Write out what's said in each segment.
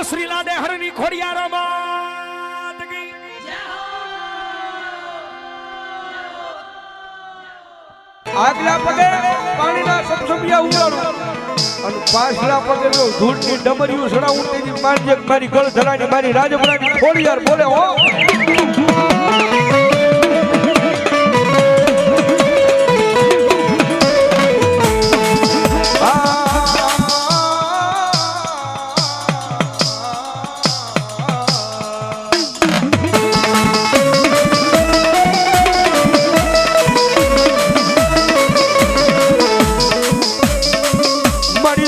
બોલ શ્રી લાડે હરની ખોડિયાર આગલા પગે પાણીના સબસબિયા ઉગાડું અને પાછલા પગે જો ધૂળની ડમરીયું સડાવું તેની મારી એક મારી ગળ ધરાની મારી રાજપરાની ખોડિયાર બોલે હો.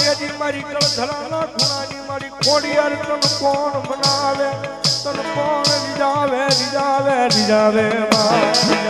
દેતી મારી ગળધરાના ખૂણાની મારી ખોડિયાર તન કોણ મનાવે? તન કોણ રીજાવે રીજાવે રીજાવે માં